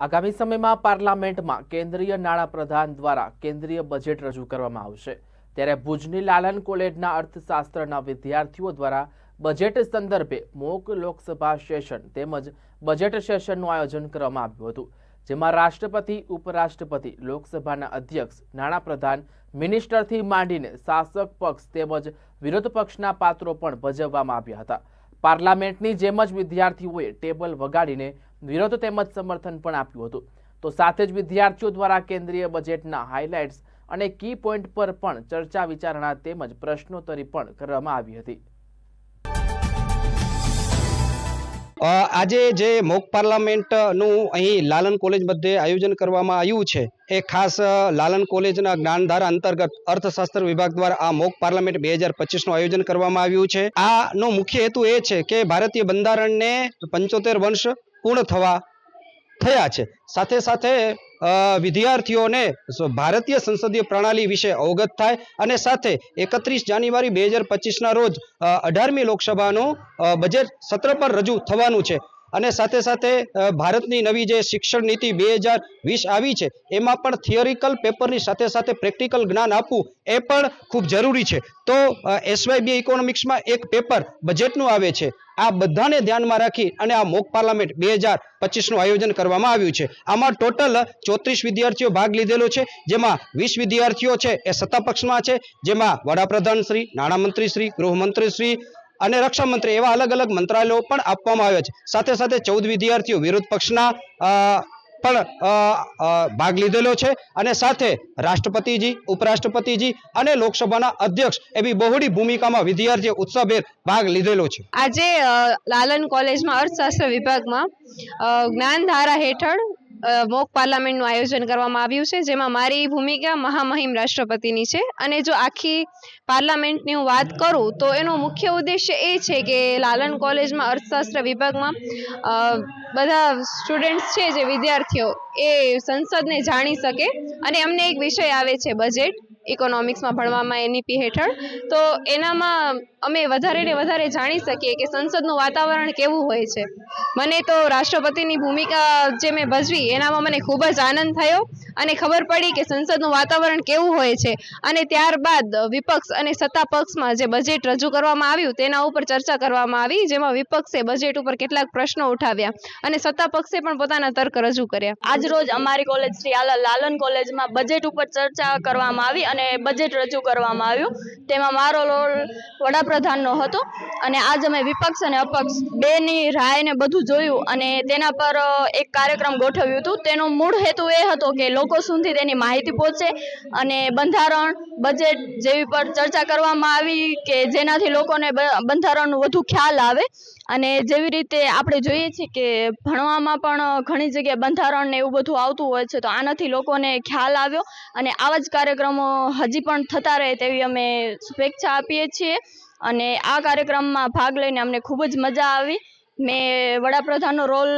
આગામી સમયમાં પાર્લામેન્ટમાં કેન્દ્રીય નાણાપ્રધાન દ્વારા કેન્દ્રીય બજેટ રજૂ કરવામાં આવશે. ત્યારે ભુજની લાલન કોલેજના અર્થશાસ્ત્રના વિદ્યાર્થીઓ દ્વારા બજેટ સંદર્ભે મોક લોકસભા સેશન તેમજ બજેટ સેશનનું આયોજન કરવામાં આવ્યું હતું, જેમાં રાષ્ટ્રપતિ, ઉપરાષ્ટ્રપતિ, લોકસભાના અધ્યક્ષ નાણાપ્રધાન મિનિસ્ટરથી માંડીને શાસક પક્ષ તેમજ વિરોધ પક્ષના પાત્રો પણ ભજવવામાં આવ્યા હતા. પાર્લામેન્ટની જેમ જ વિદ્યાર્થીઓએ ટેબલ વગાડીને વિરોધ તેમજ સમર્થન પણ આપ્યું હતું. તો સાથે જ વિદ્યાર્થીઓ દ્વારા કેન્દ્રીય બજેટના હાઇલાઇટ્સ અને કી પોઈન્ટ પર પણ ચર્ચા વિચારણા તેમજ પ્રશ્નોત્તરી પણ કરવામાં આવી હતી. આજે જે મોક પાર્લામેન્ટનું અહીં લાલન કોલેજ મધ્યે આયોજન કરવામાં આવ્યું છે, એ ખાસ લાલન કોલેજના જ્ઞાનધારા અંતર્ગત અર્થશાસ્ત્ર વિભાગ દ્વારા આ મોક પાર્લામેન્ટ બે હજાર પચીસનું આયોજન કરવામાં આવ્યું છે. આનો મુખ્ય હેતુ એ છે કે ભારતીય બંધારણને પંચોતેર વર્ષ પૂર્ણ થવા, થયા છે. સાથે સાથે વિદ્યાર્થીઓને ભારતીય સંસદીય પ્રણાલી વિશે અવગત થાય અને સાથે એકત્રીસ જાન્યુઆરી બે હજાર પચીસના રોજ અઢારમી લોકસભાનું બજેટ સત્ર પર રજૂ થવાનું છે. અને સાથે સાથે ભારતની નવી જે શિક્ષણ નીતિ બે હજાર વીસ આવી છે, એમાં પણ થિયરિકલ પેપરની સાથે સાથે પ્રેક્ટિકલ જ્ઞાન આપવું એ પણ ખૂબ જરૂરી છે. તો એસવાયબી ઇકોનોમિક્સમાં એક પેપર બજેટનું આવે છે. આ બધાને ધ્યાનમાં રાખી અને આ મોક પાર્લામેન્ટ બે હજાર પચીસનું આયોજન કરવામાં આવ્યું છે. આમાં ટોટલ ચોત્રીસ વિદ્યાર્થીઓ ભાગ લીધેલો છે, જેમાં વીસ વિદ્યાર્થીઓ છે એ સત્તા પક્ષમાં છે, જેમાં વડાપ્રધાન શ્રી, નાણામંત્રી શ્રી, ગૃહમંત્રી શ્રી અને રક્ષામંત્રી એવા અલગ અલગ મંત્રાલયો પણ આપવામાં આવ્યા છે. સાથે સાથે ચૌદ વિદ્યાર્થીઓ વિરોધ પક્ષના પણ ભાગ લીધેલો છે અને સાથે રાષ્ટ્રપતિજી, ઉપરાષ્ટ્રપતિજી અને લોકસભાના અધ્યક્ષ એવી બહોળી ભૂમિકામાં વિદ્યાર્થીઓ ઉત્સાહભેર ભાગ લીધેલો છે. આજે લાલન કોલેજમાં અર્થશાસ્ત્ર વિભાગમાં જ્ઞાન જ્ઞાનધારા હેઠળ મોક પાર્લામેન્ટનું આયોજન કરવામાં આવ્યું છે, જેમાં મારી ભૂમિકા મહામહિમ રાષ્ટ્રપતિની છે. અને જો આખી પાર્લામેન્ટની હું વાત કરું, તો એનો મુખ્ય ઉદ્દેશ્ય એ છે કે લાલન કોલેજમાં અર્થશાસ્ત્ર વિભાગમાં બધા સ્ટુડન્ટ્સ છે જે વિદ્યાર્થીઓ એ સંસદને જાણી શકે અને અમને એક વિષય આવે છે બજેટ. ઇકોનોમિક્સમાં ભણવામાં એનઈપી હેઠળ. તો એનામાં અમે વધારે ને વધારે જાણી શકીએ કે સંસદનું વાતાવરણ કેવું હોય છે. મને તો રાષ્ટ્રપતિની ભૂમિકા જે મેં ભજવી એનામાં મને ખૂબ જ આનંદ થયો. અને ખબર પડી કે સંસદનું વાતાવરણ કેવું હોય છે. અને ત્યારબાદ વિપક્ષ અને સત્તા પક્ષમાં જે બજેટ રજૂ કરવામાં આવ્યું તેના ઉપર ચર્ચા કરવામાં આવી, જેમાં વિપક્ષે બજેટ ઉપર કેટલાક પ્રશ્નો ઉઠાવ્યા અને સત્તા પક્ષે પણ પોતાના તર્ક રજૂ કર્યા. આજ રોજ અમારી કોલેજ શ્રી લાલન કોલેજમાં બજેટ ઉપર ચર્ચા કરવામાં આવી અને બજેટ રજૂ કરવામાં આવ્યું. તેમાં મારો રોલ વડાપ્રધાનનો હતો અને આજ અમે વિપક્ષ અને અપક્ષ બેની રાયને બધું જોયું અને તેના પર એક કાર્યક્રમ ગોઠવ્યું હતું. તેનો મૂળ હેતુ એ હતો કે લોકો સુધી તેની માહિતી પહોંચે અને બંધારણ બજેટ જેવી પર ચર્ચા કરવામાં આવી કે જેનાથી લોકોને બંધારણનું વધુ ખ્યાલ આવે. અને જેવી રીતે આપણે જોઈએ છીએ કે ભણવામાં પણ ઘણી જગ્યાએ બંધારણ ને એવું બધું આવતું હોય છે, તો આનાથી લોકોને ખ્યાલ આવ્યો. અને આવા જ કાર્યક્રમો હજી પણ થતા રહે તેવી અમે શુભેચ્છા આપીએ છીએ. અને આ કાર્યક્રમમાં ભાગ લઈને અમને ખૂબ જ મજા આવી. મેં વડાપ્રધાનનો રોલ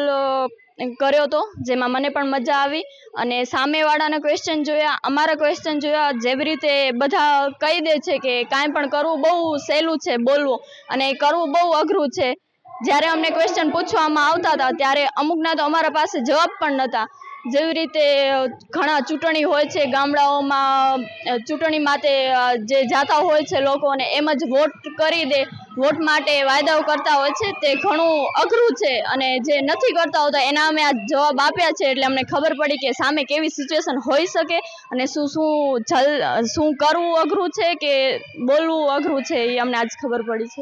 કર્યો હતો જેમાં મને પણ મજા આવી અને સામેવાળાના ક્વેશ્ચન જોયા, અમારા ક્વેશ્ચન જોયા, જેવી રીતે બધા કહી દે છે કે કાંઈ પણ કરવું બહુ સહેલું છે બોલવું અને કરવું બહુ અઘરું છે. જ્યારે અમને ક્વેશ્ચન પૂછવામાં આવતા હતા, ત્યારે અમુકના તો અમારા પાસે જવાબ પણ નહોતા. જેવી રીતે ઘણા ચૂંટણી હોય છે ગામડાઓમાં ચૂંટણી માટે જે જાતા હોય છે લોકોને એમ જ વોટ કરી દે, વોટ માટે વાયદાઓ કરતા હોય છે, તે ઘણું અઘરું છે અને જે નથી કરતા હોતા એના અમે આ જવાબ આપ્યા છે એટલે અમને ખબર પડી કે સામે કેવી સિચ્યુએશન હોઈ શકે અને શું શું જલ શું કરવું અઘરું છે કે બોલવું અઘરું છે એ અમને આજ ખબર પડી છે.